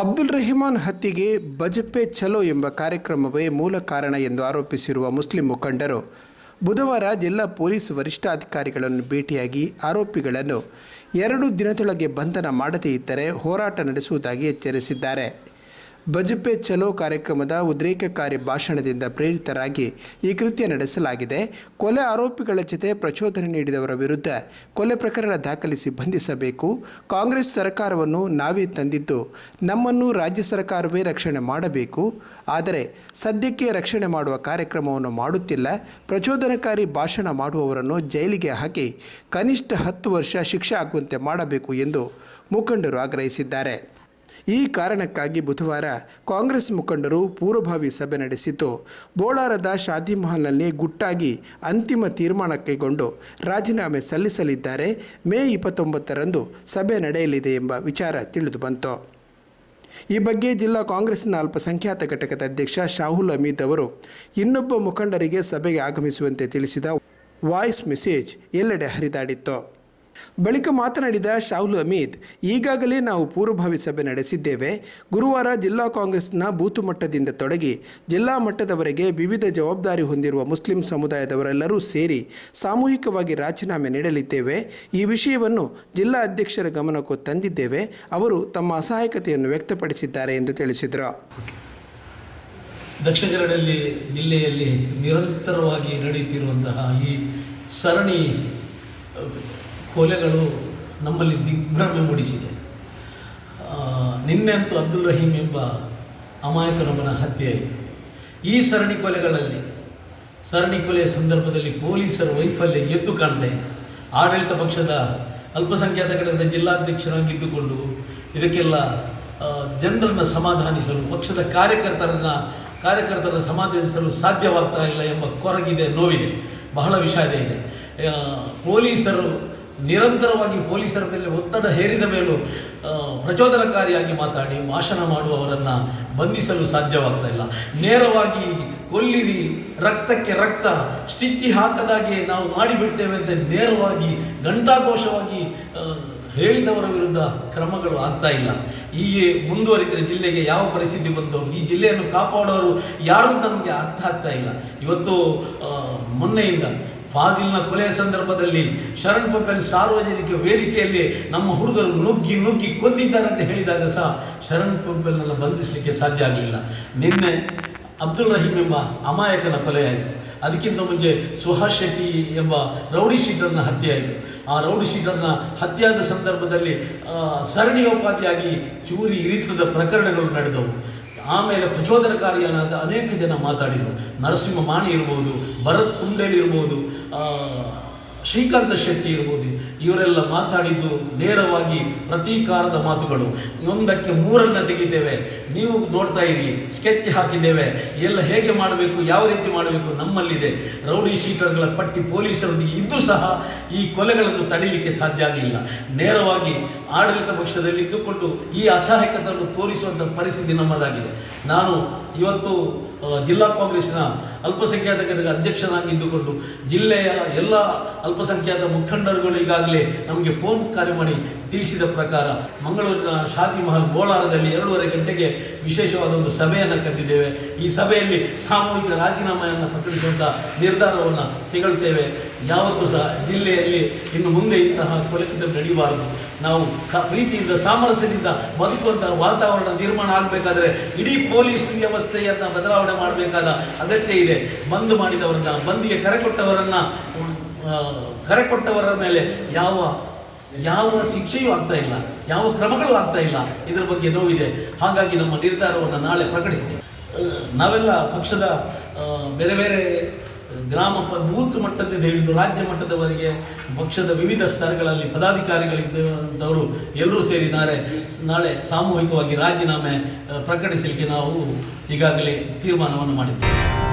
ಅಬ್ದುಲ್ ರೆಹಮಾನ್ ಹತ್ಯೆಗೆ ಬಜಪೆ ಚಲೋ ಎಂಬ ಕಾರ್ಯಕ್ರಮವೇ ಮೂಲ ಕಾರಣ ಎಂದು ಆರೋಪಿಸಿರುವ ಮುಸ್ಲಿಂ ಮುಖಂಡರು. ಬುಧವಾರ ಜಿಲ್ಲಾ ಪೊಲೀಸ್ ವರಿಷ್ಠಾಧಿಕಾರಿಗಳನ್ನು ಭೇಟಿಯಾಗಿ ಆರೋಪಿಗಳನ್ನು ಎರಡು ದಿನದೊಳಗೆ ಬಂಧನ ಮಾಡದೇ ಇದ್ದರೆ ಹೋರಾಟ ನಡೆಸುವುದಾಗಿ ಎಚ್ಚರಿಸಿದ್ದಾರೆ. ಬಜಪೆ ಚಲೋ ಕಾರ್ಯಕ್ರಮದ ಉದ್ರೇಕಕಾರಿ ಭಾಷಣದಿಂದ ಪ್ರೇರಿತರಾಗಿ ಈ ಕೃತ್ಯ ನಡೆಸಲಾಗಿದೆ. ಕೊಲೆ ಆರೋಪಿಗಳ ಜೊತೆ ಪ್ರಚೋದನೆ ನೀಡಿದವರ ವಿರುದ್ಧ ಕೊಲೆ ಪ್ರಕರಣ ದಾಖಲಿಸಿ ಬಂಧಿಸಬೇಕು. ಕಾಂಗ್ರೆಸ್ ಸರ್ಕಾರವನ್ನು ನಾವೇ ತಂದಿದ್ದು ನಮ್ಮನ್ನು ರಾಜ್ಯ ಸರ್ಕಾರವೇ ರಕ್ಷಣೆ ಮಾಡಬೇಕು. ಆದರೆ ಸದ್ಯಕ್ಕೆ ರಕ್ಷಣೆ ಮಾಡುವ ಕಾರ್ಯಕ್ರಮವನ್ನು ಮಾಡುತ್ತಿಲ್ಲ. ಪ್ರಚೋದನಕಾರಿ ಭಾಷಣ ಮಾಡುವವರನ್ನು ಜೈಲಿಗೆ ಹಾಕಿ ಕನಿಷ್ಠ ಹತ್ತು ವರ್ಷ ಶಿಕ್ಷೆ ಆಗುವಂತೆ ಮಾಡಬೇಕು ಎಂದು ಮುಖಂಡರು ಆಗ್ರಹಿಸಿದ್ದಾರೆ. ಈ ಕಾರಣಕ್ಕಾಗಿ ಬುಧವಾರ ಕಾಂಗ್ರೆಸ್ ಮುಖಂಡರು ಪೂರ್ವಭಾವಿ ಸಭೆ ನಡೆಸಿತು ಬೋಳಾರದ ಶಾದಿ ಮಹಲ್ನಲ್ಲಿ ಗುಟ್ಟಾಗಿ ಅಂತಿಮ ತೀರ್ಮಾನ ಕೈಗೊಂಡು ರಾಜೀನಾಮೆ ಸಲ್ಲಿಸಲಿದ್ದಾರೆ. ಮೇ ಇಪ್ಪತ್ತೊಂಬತ್ತರಂದು ಸಭೆ ನಡೆಯಲಿದೆ ಎಂಬ ವಿಚಾರ ತಿಳಿದು ಬಂತು. ಈ ಬಗ್ಗೆ ಜಿಲ್ಲಾ ಕಾಂಗ್ರೆಸ್ನ ಅಲ್ಪಸಂಖ್ಯಾತ ಘಟಕದ ಅಧ್ಯಕ್ಷ ಶಾಹುಲ್ ಅಮೀದ್ ಅವರು ಇನ್ನೊಬ್ಬ ಮುಖಂಡರಿಗೆ ಸಭೆಗೆ ಆಗಮಿಸುವಂತೆ ತಿಳಿಸಿದ ವಾಯ್ಸ್ ಮೆಸೇಜ್ ಎಲ್ಲೆಡೆ ಹರಿದಾಡಿತ್ತು. ಬಳಿಕ ಮಾತನಾಡಿದ ಶಾಹುಲ್ ಅಮೀದ್, ಈಗಾಗಲೇ ನಾವು ಪೂರ್ವಭಾವಿ ಸಭೆ ನಡೆಸಿದ್ದೇವೆ. ಗುರುವಾರ ಜಿಲ್ಲಾ ಕಾಂಗ್ರೆಸ್ನ ಬೂತು ಮಟ್ಟದಿಂದ ತೊಡಗಿ ಜಿಲ್ಲಾ ಮಟ್ಟದವರೆಗೆ ವಿವಿಧ ಜವಾಬ್ದಾರಿ ಹೊಂದಿರುವ ಮುಸ್ಲಿಂ ಸಮುದಾಯದವರೆಲ್ಲರೂ ಸೇರಿ ಸಾಮೂಹಿಕವಾಗಿ ರಾಜೀನಾಮೆ ನೀಡಲಿದ್ದೇವೆ. ಈ ವಿಷಯವನ್ನು ಜಿಲ್ಲಾ ಅಧ್ಯಕ್ಷರ ಗಮನಕ್ಕೂ ತಂದಿದ್ದೇವೆ. ಅವರು ತಮ್ಮ ಅಸಹಾಯಕತೆಯನ್ನು ವ್ಯಕ್ತಪಡಿಸಿದ್ದಾರೆ ಎಂದು ತಿಳಿಸಿದರು. ದಕ್ಷಿಣ ಕನ್ನಡದಲ್ಲಿ ಜಿಲ್ಲೆಯಲ್ಲಿ ನಿರಂತರವಾಗಿ ನಡೆಯುತ್ತಿರುವಂತಹ ಈ ಸರಣಿ ಕೊಲೆಗಳು ನಮ್ಮಲ್ಲಿ ದಿಗ್ಭ್ರಮೆ ಮೂಡಿಸಿದೆ. ನಿನ್ನೆ ಅಂತೂ ಅಬ್ದುಲ್ ರಹೀಂ ಎಂಬ ಅಮಾಯಕನೊಬ್ಬನ ಹತ್ಯೆ ಈ ಸರಣಿ ಕೊಲೆಗಳಲ್ಲಿ, ಸರಣಿ ಕೊಲೆಯ ಸಂದರ್ಭದಲ್ಲಿ ಪೊಲೀಸರ ವೈಫಲ್ಯ ಎದ್ದು ಕಾಣ್ತಾ ಇದೆ. ಆಡಳಿತ ಪಕ್ಷದ ಅಲ್ಪಸಂಖ್ಯಾತ ಘಟಕದ ಜಿಲ್ಲಾಧ್ಯಕ್ಷರಾಗಿದ್ದುಕೊಂಡು ಇದಕ್ಕೆಲ್ಲ ಜನರನ್ನು ಸಮಾಧಾನಿಸಲು, ಪಕ್ಷದ ಕಾರ್ಯಕರ್ತರನ್ನು ಕಾರ್ಯಕರ್ತರ ಸಮಾಧಾನಿಸಲು ಸಾಧ್ಯವಾಗ್ತಾ ಇಲ್ಲ ಎಂಬ ಕೊರಗಿದೆ, ನೋವಿದೆ. ಬಹಳ ವಿಷಾದ ಇದೆ. ಪೊಲೀಸರು ನಿರಂತರವಾಗಿ ಪೊಲೀಸರ ಮೇಲೆ ಒತ್ತಡ ಹೇರಿದ ಮೇಲೂ ಪ್ರಚೋದನಕಾರಿಯಾಗಿ ಮಾತಾಡಿ ಭಾಷಣ ಮಾಡುವವರನ್ನು ಬಂಧಿಸಲು ಸಾಧ್ಯವಾಗ್ತಾ ಇಲ್ಲ. ನೇರವಾಗಿ ಕೊಲ್ಲಿರಿ, ರಕ್ತಕ್ಕೆ ರಕ್ತ, ಸ್ಟಿಚ್ಚಿ ಹಾಕದಾಗೆ ನಾವು ಮಾಡಿಬಿಡ್ತೇವೆ ಅಂತ ನೇರವಾಗಿ ಘಂಟಾಘೋಷವಾಗಿ ಹೇಳಿದವರ ವಿರುದ್ಧ ಕ್ರಮಗಳು ಆಗ್ತಾ ಇಲ್ಲ. ಹೀಗೆ ಮುಂದುವರಿದರೆ ಜಿಲ್ಲೆಗೆ ಯಾವ ಪರಿಸ್ಥಿತಿ ಬಂತು? ಈ ಜಿಲ್ಲೆಯನ್ನು ಕಾಪಾಡೋರು ಯಾರು ನಮಗೆ ಅರ್ಥ ಆಗ್ತಾ ಇಲ್ಲ. ಇವತ್ತು ಮೊನ್ನೆಯಿಂದ ಫಾಜಿಲ್ನ ಕೊಲೆಯ ಸಂದರ್ಭದಲ್ಲಿ ಶರಣ್ ಪಂಪೆಲ್ ಸಾರ್ವಜನಿಕ ವೇದಿಕೆಯಲ್ಲಿ ನಮ್ಮ ಹುಡುಗರು ನುಗ್ಗಿ ನುಗ್ಗಿ ಕೊಂದಿದ್ದಾರೆ ಅಂತ ಹೇಳಿದಾಗ ಸಹ ಶರಣ್ ಪಂಪೆಲ್ನನ್ನು ಬಂಧಿಸಲಿಕ್ಕೆ ಸಾಧ್ಯ ಆಗಲಿಲ್ಲ. ನಿನ್ನೆ ಅಬ್ದುಲ್ ರಹೀಮ್ ಎಂಬ ಅಮಾಯಕನ ಕೊಲೆಯಾಯಿತು ಅದಕ್ಕಿಂತ ಮುಂಚೆ ಸುಹಾಸ್ ಶೆಟ್ಟಿ ಎಂಬ ರೌಡಿ ಶೀಟರ್ನ ಹತ್ಯೆ ಆಯಿತು. ಆ ರೌಡಿ ಶೀಟರ್ನ ಹತ್ಯೆಯಾದ ಸಂದರ್ಭದಲ್ಲಿ ಸರಣಿ ಸರಣಿಯೋಪಾದಿಯಾಗಿ ಚೂರಿ ಇರಿತದ ಪ್ರಕರಣಗಳು ನಡೆದವು. ಆಮೇಲೆ ಪ್ರಚೋದನಕಾರಿಯಾದ ಅನೇಕ ಜನ ಮಾತಾಡಿದರು. ನರಸಿಂಹ ಮಾಣಿ ಇರ್ಬೋದು ಭರತ್ ಕುಂಡೇಲ್ ಇರ್ಬೋದು ಶ್ರೀಕಾಂತ ಶೆಟ್ಟಿ ಇರ್ಬೋದು ಇವರೆಲ್ಲ ಮಾತಾಡಿದ್ದು ನೇರವಾಗಿ ಪ್ರತೀಕಾರದ ಮಾತುಗಳು. ಒಂದಕ್ಕೆ ಮೂರನ್ನ ತೆಗಿತೇವೆ. ನೀವು ನೋಡ್ತಾ ಇರಿ, ಸ್ಕೆಚ್ ಹಾಕಿದ್ದೇವೆ. ಎಲ್ಲ ಹೇಗೆ ಮಾಡಬೇಕು, ಯಾವ ರೀತಿ ಮಾಡಬೇಕು ನಮ್ಮಲ್ಲಿದೆ. ರೌಡಿ ಶೀಟರ್ಗಳ ಪಟ್ಟಿ ಪೊಲೀಸರೊಂದಿಗೆ ಇದ್ದು ಸಹ ಈ ಕೊಲೆಗಳನ್ನು ತಡೀಲಿಕ್ಕೆ ಸಾಧ್ಯ ಆಗಲಿಲ್ಲ. ನೇರವಾಗಿ ಆಡಳಿತ ಪಕ್ಷದಲ್ಲಿ ಇದ್ದುಕೊಂಡು ಈ ಅಸಹಾಯಕತೆಯನ್ನು ತೋರಿಸುವಂಥ ಪರಿಸ್ಥಿತಿ ನಮ್ಮದಾಗಿದೆ. ನಾನು ಇವತ್ತು ಜಿಲ್ಲಾ ಕಾಂಗ್ರೆಸ್ನ ಅಲ್ಪಸಂಖ್ಯಾತ ಘಟಕ ಅಧ್ಯಕ್ಷನಾಗಿ ಇದ್ದುಕೊಂಡು ಜಿಲ್ಲೆಯ ಎಲ್ಲ ಅಲ್ಪಸಂಖ್ಯಾತ ಮುಖಂಡರುಗಳು ಈಗಾಗಲೇ ನಮಗೆ ಫೋನ್ ಕಾರ್ಯ ಮಾಡಿ ತಿಳಿಸಿದ ಪ್ರಕಾರ ಮಂಗಳೂರಿನ ಶಾದಿ ಮಹಲ್ ಗೋಳಾರದಲ್ಲಿ ಎರಡೂವರೆ ಗಂಟೆಗೆ ವಿಶೇಷವಾದ ಒಂದು ಸಭೆಯನ್ನು ಕರೆದಿದ್ದೇವೆ. ಈ ಸಭೆಯಲ್ಲಿ ಸಾಮೂಹಿಕ ರಾಜೀನಾಮೆಯನ್ನು ಪ್ರಕಟಿಸುವಂಥ ನಿರ್ಧಾರವನ್ನು ತೆಗೊಳ್ತೇವೆ ಯಾವತ್ತೂ ಸಹ ಜಿಲ್ಲೆಯಲ್ಲಿ ಇನ್ನು ಮುಂದೆ ಇಂತಹ ಕೊಲೆಕಿತ ನಡೆಯಬಾರದು ನಾವು ಸ ಪ್ರೀತಿಯಿಂದ, ಸಾಮರಸ್ಯದಿಂದ ಬದುಕುವಂತಹ ವಾತಾವರಣ ನಿರ್ಮಾಣ ಆಗಬೇಕಾದ್ರೆ ಇಡೀ ಪೊಲೀಸ್ ವ್ಯವಸ್ಥೆಯನ್ನು ಬದಲಾವಣೆ ಮಾಡಬೇಕಾದ ಅಗತ್ಯ ಇದೆ. ಬಂದು ಮಾಡಿದವರನ್ನ, ಬಂದಿಗೆ ಕರೆ ಕರೆ ಕೊಟ್ಟವರ ಮೇಲೆ ಯಾವ ಯಾವ ಶಿಕ್ಷೆಯೂ ಆಗ್ತಾ ಇಲ್ಲ, ಯಾವ ಕ್ರಮಗಳು ಆಗ್ತಾ ಇಲ್ಲ, ಇದರ ಬಗ್ಗೆ ನೋವಿದೆ. ಹಾಗಾಗಿ ನಮ್ಮ ನಿರ್ಧಾರವನ್ನು ನಾಳೆ ಪ್ರಕಟಿಸಿದೆ ನಾವೆಲ್ಲ ಪಕ್ಷದ ಬೇರೆ ಬೇರೆ ಗ್ರಾಮ ಬೂತ್ ಮಟ್ಟದಿಂದ ಹಿಡಿದು ರಾಜ್ಯ ಮಟ್ಟದವರೆಗೆ ಪಕ್ಷದ ವಿವಿಧ ಸ್ತರಗಳಲ್ಲಿ ಪದಾಧಿಕಾರಿಗಳಿದ್ದವರು ಎಲ್ಲರೂ ಸೇರಿ ನಾಳೆ ನಾಳೆ ಸಾಮೂಹಿಕವಾಗಿ ರಾಜೀನಾಮೆ ಪ್ರಕಟಿಸಲಿಕ್ಕೆ ನಾವು ಈಗಾಗಲೇ ತೀರ್ಮಾನವನ್ನು ಮಾಡಿದ್ದೇವೆ.